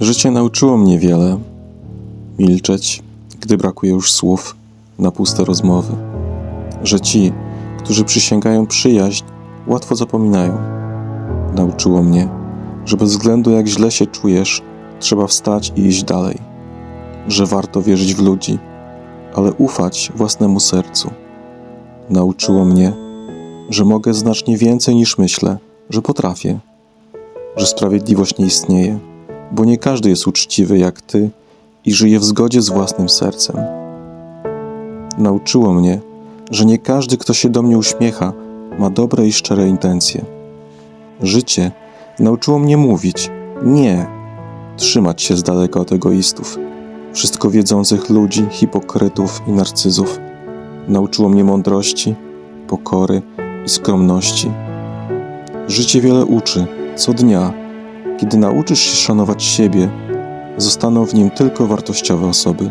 Życie nauczyło mnie wiele. Milczeć, gdy brakuje już słów na puste rozmowy. Że ci, którzy przysięgają przyjaźń, łatwo zapominają. Nauczyło mnie, że bez względu jak źle się czujesz, trzeba wstać i iść dalej. Że warto wierzyć w ludzi, ale ufać własnemu sercu. Nauczyło mnie, że mogę znacznie więcej niż myślę, że potrafię, że sprawiedliwość nie istnieje, bo nie każdy jest uczciwy jak ty i żyje w zgodzie z własnym sercem. Nauczyło mnie, że nie każdy, kto się do mnie uśmiecha, ma dobre i szczere intencje. Życie nauczyło mnie mówić nie, trzymać się z daleka od egoistów, wszystko wiedzących ludzi, hipokrytów i narcyzów. Nauczyło mnie mądrości, pokory i skromności. Życie wiele uczy, co dnia. Kiedy nauczysz się szanować siebie, zostaną w nim tylko wartościowe osoby.